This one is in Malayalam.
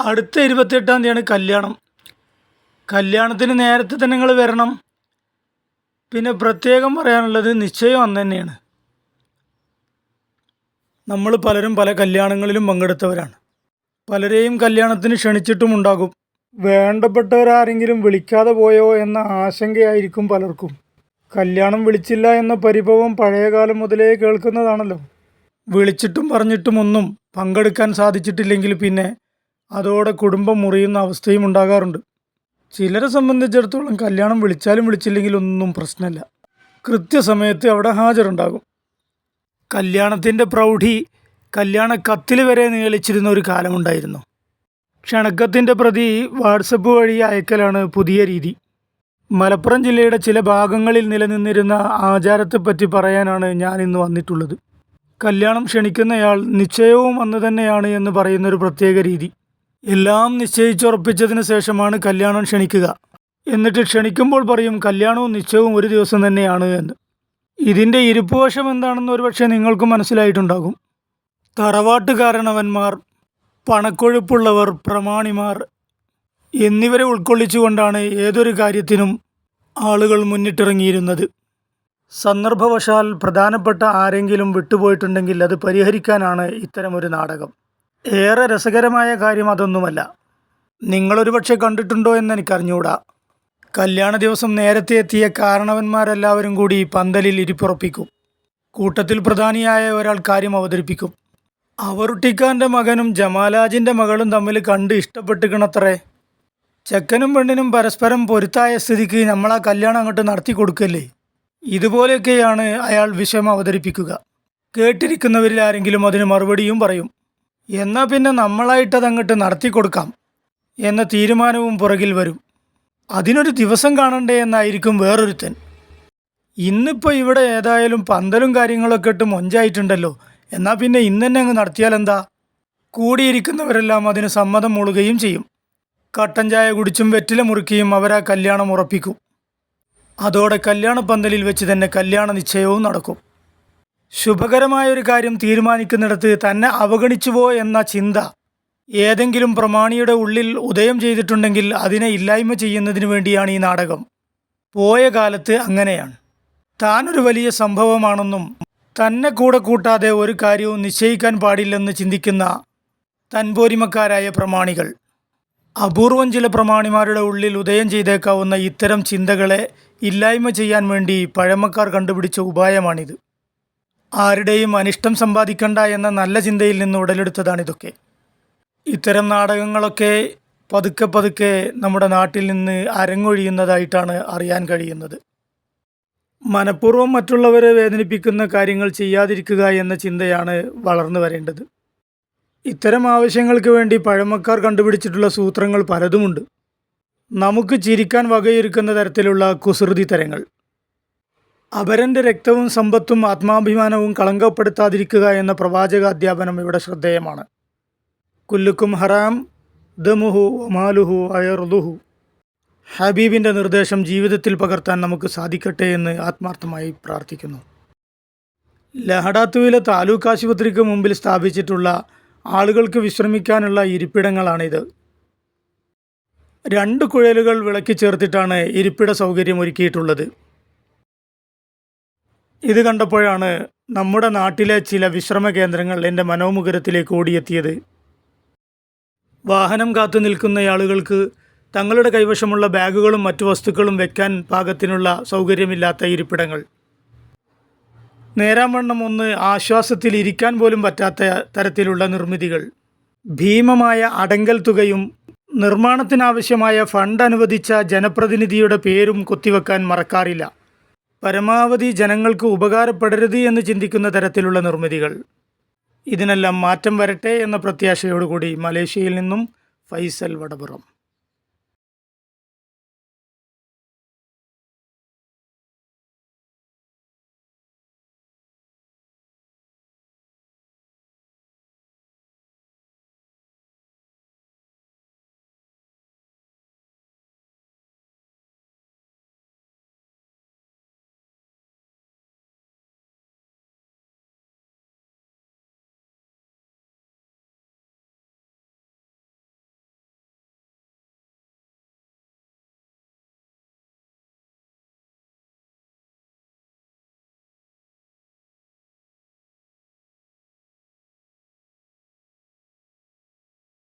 അടുത്ത ഇരുപത്തെട്ടാം തീയതിയാണ് കല്യാണം. കല്യാണത്തിന് നേരത്തെ തന്നെ നിങ്ങൾ വരണം. പിന്നെ പ്രത്യേകം പറയാനുള്ളത് നിശ്ചയം അന്ന് തന്നെയാണ്. നമ്മൾ പലരും പല കല്യാണങ്ങളിലും പങ്കെടുത്തവരാണ്. പലരെയും കല്യാണത്തിന് ക്ഷണിച്ചിട്ടുമുണ്ടാകും വേണ്ടപ്പെട്ടവരാരെങ്കിലും വിളിക്കാതെ പോയോ എന്ന ആശങ്കയായിരിക്കും പലർക്കും. കല്യാണം വിളിച്ചില്ല എന്ന പരിഭവം പഴയകാലം മുതലേ കേൾക്കുന്നതാണല്ലോ. വിളിച്ചിട്ടും പറഞ്ഞിട്ടും ഒന്നും പങ്കെടുക്കാൻ സാധിച്ചിട്ടില്ലെങ്കിൽ പിന്നെ അതോടെ കുടുംബം മുറിയുന്ന അവസ്ഥയും ഉണ്ടാകാറുണ്ട്. ചിലരെ സംബന്ധിച്ചിടത്തോളം കല്യാണം വിളിച്ചാലും വിളിച്ചില്ലെങ്കിലും ഒന്നും പ്രശ്നമില്ല. കൃത്യസമയത്ത് അവിടെ ഹാജരുണ്ടാകും. കല്യാണത്തിന്റെ പ്രൗഢി കല്യാണ കത്തിൽ വരെ നീളിച്ചിരുന്ന ഒരു കാലമുണ്ടായിരുന്നു. ക്ഷണക്കത്തിന്റെ പ്രതി വാട്സപ്പ് വഴി അയക്കലാണ് പുതിയ രീതി. മലപ്പുറം ജില്ലയുടെ ചില ഭാഗങ്ങളിൽ നിലനിന്നിരുന്ന ആചാരത്തെപ്പറ്റി പറയാനാണ് ഞാൻ ഇന്ന് വന്നിട്ടുള്ളത്. കല്യാണം ക്ഷണിക്കുന്നയാൾ നിശ്ചയവും അന്ന് തന്നെയാണ് എന്ന് പറയുന്നൊരു പ്രത്യേക രീതി. എല്ലാം നിശ്ചയിച്ചുറപ്പിച്ചതിന് ശേഷമാണ് കല്യാണം ക്ഷണിക്കുക. എന്നിട്ട് ക്ഷണിക്കുമ്പോൾ പറയും കല്യാണവും നിശ്ചയവും ഒരു ദിവസം തന്നെയാണ് എന്ന്. ഇതിന്റെ ഇരുപ്പുവശം എന്താണെന്ന് ഒരുപക്ഷെ നിങ്ങൾക്കും മനസ്സിലായിട്ടുണ്ടാകും. തറവാട്ടുകാരണവന്മാർ പണക്കൊഴുപ്പുള്ളവർ പ്രമാണിമാർ എന്നിവരെ ഉൾക്കൊള്ളിച്ചുകൊണ്ടാണ് ഏതൊരു കാര്യത്തിനും ആളുകൾ മുന്നിട്ടിറങ്ങിയിരുന്നത്. സന്ദർഭവശാൽ പ്രധാനപ്പെട്ട ആരെങ്കിലും വിട്ടുപോയിട്ടുണ്ടെങ്കിൽ അത് പരിഹരിക്കാനാണ് ഇത്തരമൊരു നാടകം. ഏറെ രസകരമായ കാര്യം അതൊന്നുമല്ല. നിങ്ങളൊരു പക്ഷെ കണ്ടിട്ടുണ്ടോ എന്ന് എനിക്കറിഞ്ഞൂടാ കല്യാണ ദിവസം നേരത്തെ എത്തിയ കാരണവന്മാരെല്ലാവരും കൂടി പന്തലിൽ ഇരിപ്പുറപ്പിക്കും. കൂട്ടത്തിൽ പ്രധാനിയായ ഒരാൾ കാര്യം അവതരിപ്പിക്കും. അവറുട്ടിക്കാന്റെ മകനും ജമാലാജിന്റെ മകളും തമ്മിൽ കണ്ട് ഇഷ്ടപ്പെട്ടുക്കണത്രേ. ചെക്കനും പെണ്ണിനും പരസ്പരം പൊരുത്തായ സ്ഥിതിക്ക് നമ്മൾ ആ കല്യാണം അങ്ങോട്ട് നടത്തി കൊടുക്കല്ലേ. ഇതുപോലെയൊക്കെയാണ് അയാൾ വിഷയം അവതരിപ്പിക്കുക. കേട്ടിരിക്കുന്നവരിൽ ആരെങ്കിലും അതിന് മറുപടിയും പറയും. എന്നാൽ പിന്നെ നമ്മളായിട്ടത് അങ്ങോട്ട് നടത്തി കൊടുക്കാം എന്ന തീരുമാനവും പുറകിൽ വരും. അതിനൊരു ദിവസം കാണണ്ടേ എന്നായിരിക്കും വേറൊരുത്തൻ. ഇന്നിപ്പോൾ ഇവിടെ ഏതായാലും പന്തലും കാര്യങ്ങളൊക്കെ ഇട്ട് മൊഞ്ചായിട്ടുണ്ടല്ലോ. എന്നാൽ പിന്നെ ഇന്ന് തന്നെ അങ്ങ് നടത്തിയാൽ എന്താ? കൂടിയിരിക്കുന്നവരെല്ലാം അതിന് സമ്മതം മൂളുകയും ചെയ്യും. കട്ടൻ ചായ കുടിച്ചും വെറ്റില മുറുക്കിയും അവരാ കല്യാണം ഉറപ്പിക്കും. അതോടെ കല്യാണ പന്തലിൽ വെച്ച് തന്നെ കല്യാണ നിശ്ചയവും നടക്കും. ശുഭകരമായ ഒരു കാര്യം തീരുമാനിക്കുന്നിടത്ത് തന്നെ അവഗണിച്ചുവോ എന്ന ചിന്ത. ഏതെങ്കിലും പ്രമാണിയുടെ ഉള്ളിൽ ഉദയം ചെയ്തിട്ടുണ്ടെങ്കിൽ അതിനെ ഇല്ലായ്മ ചെയ്യുന്നതിന് വേണ്ടിയാണ് ഈ നാടകം. പോയ കാലത്ത് അങ്ങനെയാണ്. താനൊരു വലിയ സംഭവമാണെന്നും തന്നെ കൂടെ കൂട്ടാതെ ഒരു കാര്യവും നിശ്ചയിക്കാൻ പാടില്ലെന്ന് ചിന്തിക്കുന്ന തൻപോരിമക്കാരായ പ്രമാണികൾ. അപൂർവം ചില പ്രമാണിമാരുടെ ഉള്ളിൽ ഉദയം ചെയ്തേക്കാവുന്ന ഇത്തരം ചിന്തകളെ ഇല്ലായ്മ ചെയ്യാൻ വേണ്ടി പഴമക്കാർ കണ്ടുപിടിച്ച ഉപായമാണിത്. ആരുടെയും അനിഷ്ടം സമ്പാദിക്കണ്ട എന്ന നല്ല ചിന്തയിൽ നിന്ന് ഉടലെടുത്തതാണിതൊക്കെ ഇത്തരം നാടകങ്ങളൊക്കെ പതുക്കെ പതുക്കെ നമ്മുടെ നാട്ടിൽ നിന്ന് അരങ്ങൊഴിയുന്നതായിട്ടാണ് അറിയാൻ കഴിയുന്നത്. മനഃപൂർവം മറ്റുള്ളവരെ വേദനിപ്പിക്കുന്ന കാര്യങ്ങൾ ചെയ്യാതിരിക്കുക എന്ന ചിന്തയാണ് വളർന്നു വരേണ്ടത്. ഇത്തരം ആവശ്യങ്ങൾക്ക് വേണ്ടി പഴമക്കാർ കണ്ടുപിടിച്ചിട്ടുള്ള സൂത്രങ്ങൾ പലതുമുണ്ട്. നമുക്ക് ചിരിക്കാൻ വകയൊരുക്കുന്ന തരത്തിലുള്ള കുസൃതി തരങ്ങൾ. അപരന്റെ രക്തവും സമ്പത്തും ആത്മാഭിമാനവും കളങ്കപ്പെടുത്താതിരിക്കുക എന്ന പ്രവാചക അധ്യാപനം ഇവിടെ ശ്രദ്ധേയമാണ്. കുല്ലുക്കും ഹറാം ദമുഹു ഒമാലുഹു അയർദുഹു ഹബീബിന്റെ നിർദ്ദേശം ജീവിതത്തിൽ പകർത്താൻ നമുക്ക് സാധിക്കട്ടെ എന്ന് ആത്മാർത്ഥമായി പ്രാർത്ഥിക്കുന്നു. ലഹഡാത്തുവിലെ താലൂക്ക് ആശുപത്രിക്ക് മുമ്പിൽ സ്ഥാപിച്ചിട്ടുള്ള ആളുകൾക്ക് വിശ്രമിക്കാനുള്ള ഇരിപ്പിടങ്ങളാണിത്. രണ്ട് കുഴലുകൾ വിളക്കി ചേർത്തിട്ടാണ് ഇരിപ്പിട സൗകര്യം ഒരുക്കിയിട്ടുള്ളത്. ഇത് കണ്ടപ്പോഴാണ് നമ്മുടെ നാട്ടിലെ ചില വിശ്രമ കേന്ദ്രങ്ങൾ എന്റെ മനോമുഖരത്തിലേക്ക് ഓടിയെത്തിയത്. വാഹനം കാത്തു നിൽക്കുന്ന ആളുകൾക്ക് തങ്ങളുടെ കൈവശമുള്ള ബാഗുകളും മറ്റു വസ്തുക്കളും വെക്കാൻ പാകത്തിനുള്ള സൗകര്യമില്ലാത്ത ഇരിപ്പിടങ്ങൾ. നേരാമണ്ണം ഒന്ന് ആശ്വാസത്തിൽ ഇരിക്കാൻ പോലും പറ്റാത്ത തരത്തിലുള്ള നിർമ്മിതികൾ. ഭീമമായ അടങ്കൽ തുകയും നിർമ്മാണത്തിനാവശ്യമായ ഫണ്ട് അനുവദിച്ച ജനപ്രതിനിധിയുടെ പേരും കൊത്തിവെക്കാൻ മറക്കാറില്ല. പരമാവധി ജനങ്ങൾക്ക് ഉപകാരപ്പെടരുത് എന്ന് ചിന്തിക്കുന്ന തരത്തിലുള്ള നിർമ്മിതികൾ. ഇതിനെല്ലാം മാറ്റം വരട്ടെ എന്ന പ്രത്യാശയോടുകൂടി മലേഷ്യയിൽ നിന്നും ഫൈസൽ വടപുറം.